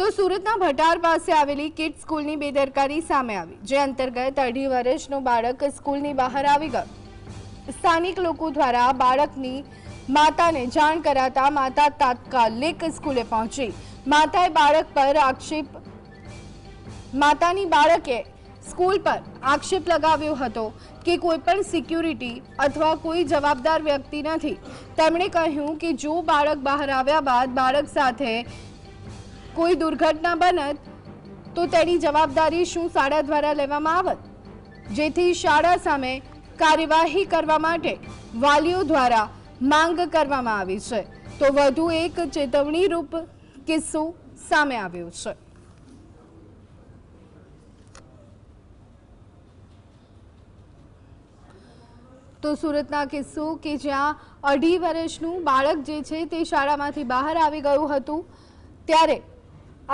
તો સુરતના ભટાર પાસે આવેલી કિડ સ્કૂલની બેદરકારી સામે આવી, જે અંતર્ગત અઢી વર્ષનું બાળક સ્કૂલની બહાર આવી ગયું. સ્થાનિક લોકો દ્વારા બાળકની માતાને જાણ કરાતા માતા તાત્કાલિક સ્કૂલે પહોંચી. માતાએ બાળક પર આક્ષેપ, માતાની બાળકે સ્કૂલ પર આક્ષેપ લગાવ્યો હતો કે કોઈ પણ સિક્યુરિટી અથવા કોઈ જવાબદાર વ્યક્તિ નથી. તેમણે કહ્યું કે જો બાળક બહાર આવ્યા બાદ બાળક સાથે કોઈ દુર્ઘટના બનત તો તેની જવાબદારી શું શાળા દ્વારા લેવામાં આવત? જેથી શાળા સામે કાર્યવાહી કરવા માટે વાલીઓ દ્વારા માંગ કરવામાં આવી છે. તો વધુ એક ચેતવણીરૂપ કિસ્સો સામે આવ્યો છે. તો સુરતના કિસ્સો કે જ્યાં અઢી વર્ષનું બાળક જે છે તે શાળામાંથી બહાર આવી ગયું હતું, ત્યારે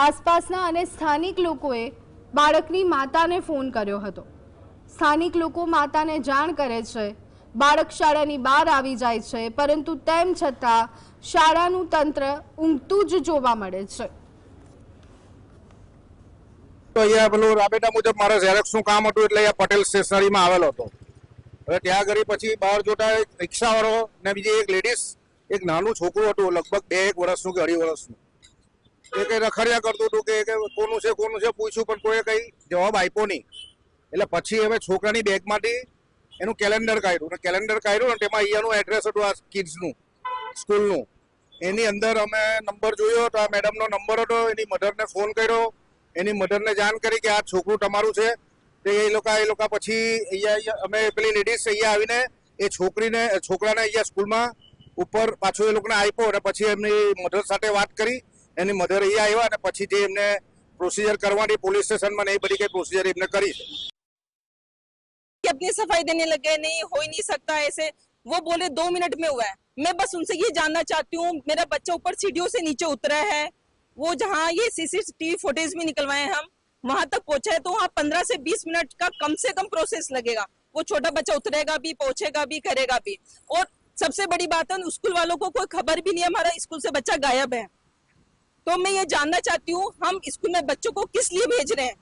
આસપાસના અને સ્થાનિક લોકોએ બાળકની માતાને ફોન કર્યો હતો. સ્થાનિક લોકો માતાને જાણ કરે છે, બાળક શાળાની બહાર આવી જાય છે, પરંતુ તેમ છતાં શાળાનું તંત્ર ઊંઘતું જ જોવા મળે છે. તો અહીંયા પેલું રાબેટા મુજબ મારે ઝેરોક્સનું કામ હતું એટલે અહીંયા પટેલ સ્ટેશનરીમાં આવેલો હતો. હવે ત્યાં ઘડી પછી બહાર જોતા એક રિક્ષાવાળો ને બીજી એક લેડીઝ એક નાનું છોકરું હતું, લગભગ બે એક વર્ષનું કે અઢી વર્ષનું. એ કઈ રખડ્યા કરતું હતું કે કોનું છે કોનું છે, પૂછ્યું, પણ કોઈએ કઈ જવાબ આપ્યો નહીં. એટલે પછી હવે છોકરાની બેગમાંથી એનું કેલેન્ડર કાઢ્યું. ને કેલેન્ડર કાઢ્યું ને તેમાં અહીંયાનું એડ્રેસ હતું આ કિડ્સનું સ્કૂલનું એની અંદર અમે નંબર જોયો તો આ મેડમનો નંબર હતો, એની મધરને ફોન કર્યો. એની મધરને જાણ કરી કે આ છોકરું તમારું છે. તો એ લોકો એ લોકો પછી અહીંયા અમે પેલી લેડીઝ અહીંયા આવીને એ છોકરીને, છોકરાને અહીંયા સ્કૂલમાં ઉપર પાછું એ લોકોને આપ્યો અને પછી એમની મધર સાથે વાત કરી. એની મધર અહીંયા આવ્યા અને પછી જે એમને પ્રોસિજર કરવાની પોલીસ સ્ટેશનમાં ને એ બધી કઈ પ્રોસિજર એમને કરી છે कि अपनी सफाई देने लगे नहीं हो ही नहीं सकता ऐसे वो बोले दो मिनट में हुआ है मैं बस उनसे ये जानना चाहती हूँ मेरा बच्चा ऊपर सीढ़ियों से नीचे उतरा है वो जहाँ ये सीसीटीवी फुटेज भी निकलवाए हैं हम वहां तक पहुंचा है तो वहाँ पंद्रह से बीस मिनट का कम से कम प्रोसेस लगेगा वो छोटा बच्चा उतरेगा भी पहुंचेगा भी करेगा भी और सबसे बड़ी बात है स्कूल वालों को कोई खबर भी नहीं है हमारा स्कूल से बच्चा गायब है तो मैं ये जानना चाहती हूँ, हम स्कूल में बच्चों को किस लिए भेज रहे हैं?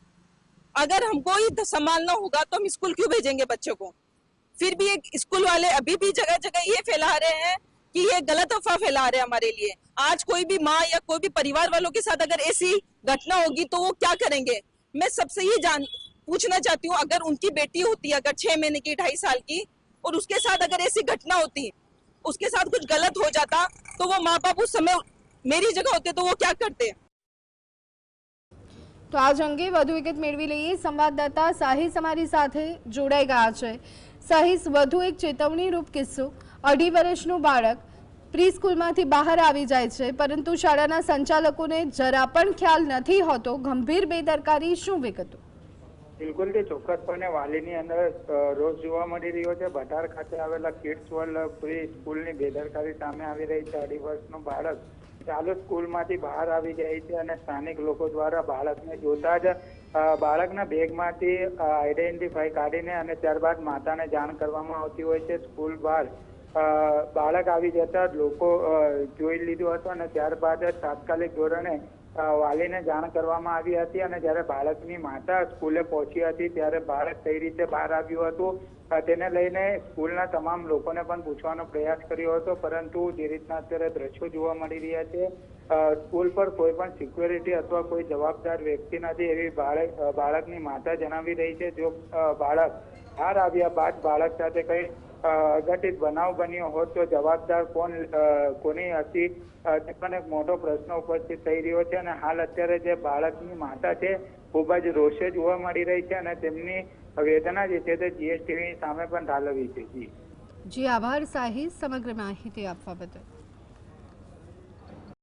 अगर हमको ही तो संभालना होगा तो हम स्कूल क्यों भेजेंगे बच्चों को? फिर भी एक स्कूल वाले अभी भी जगह जगह ये फैला रहे हैं कि ये गलत अफवाह फैला रहे हैं हमारे लिए। आज कोई भी माँ या कोई भी परिवार वालों के साथ अगर ऐसी घटना होगी तो वो क्या करेंगे? मैं सबसे ये जान, पूछना चाहती हूँ, अगर उनकी बेटी होती है अगर छह महीने की, ढाई साल की, और उसके साथ अगर ऐसी घटना होती, उसके साथ कुछ गलत हो जाता तो वो माँ बाप उस समय मेरी जगह होते तो वो क्या करते તો આજ અંગે વધુ વિગત મેળવી લઈએ સંવાદદાતા સાહિસ અમારી સાથે જોડાઈ ગયા છે સાહિસ વધુ એક ચેતવણીરૂપ કિસ્સો અઢી વર્ષનું બાળક પ્રી સ્કૂલમાંથી બહાર આવી જાય છે પરંતુ શાળાના સંચાલકોને જરા પણ ખ્યાલ નથી હોતો ગંભીર બેદરકારી શું વિગતો બિલકુલ તે ચોક્કસપણે વાલીની અંદર અ, રોજ જોવા મળી રહ્યો છે ભટાર ખાતે આવેલા કિડ્સ વર્લ્ડ પ્રી સ્કૂલની બેદરકારી સામે આવી રહી છે અઢી વર્ષનું બાળક ચાલુ સ્કૂલમાંથી બહાર આવી જાય છે અને સ્થાનિક લોકો દ્વારા બાળકને જોતા જ બાળકના બેગમાંથી આઈડેન્ટિફાઈ કાઢીને અને ત્યારબાદ માતાને જાણ કરવામાં આવતી હોય છે. સ્કૂલ બહાર બાળક આવી જતા લોકો જોઈ લીધું હતું અને ત્યારબાદ તાત્કાલિક ધોરણે વાલીને જાણ કરવામાં આવી હતી અને જ્યારે બાળકની માતા સ્કૂલે પહોંચી હતી ત્યારે બાળક કઈ રીતે બહાર આવ્યું હતું તેને લઈને સ્કૂલના તમામ લોકોને પણ પૂછવાનો પ્રયાસ કર્યો હતો, પરંતુ જે રીતના અત્યારે દ્રશ્યો જોવા મળી રહ્યા છે સ્કૂલ પર કોઈ પણ સિક્યોરિટી અથવા કોઈ જવાબદાર વ્યક્તિ નથી એવી બાળક બાળકની માતા જણાવી રહી છે, જો બાળક બહાર આવ્યા બાદ બાળક સાથે કઈ અઘટિત બનાવ બન્યો હોત તો જવાબદાર કોણ કોની હતી? તે પણ એક મોટો પ્રશ્ન ઉપસ્થિત થઈ રહ્યો છે અને હાલ અત્યારે જે બાળકની માતા છે, ખૂબ જ રોષે જોવા મળી રહી છે અને તેમની વેદના જે છે તે જીએસટીવી સામે પણ ઠાલવી છે, જી. જી, આભાર સાહિસ સમગ્ર માહિતી આપવા બદલ.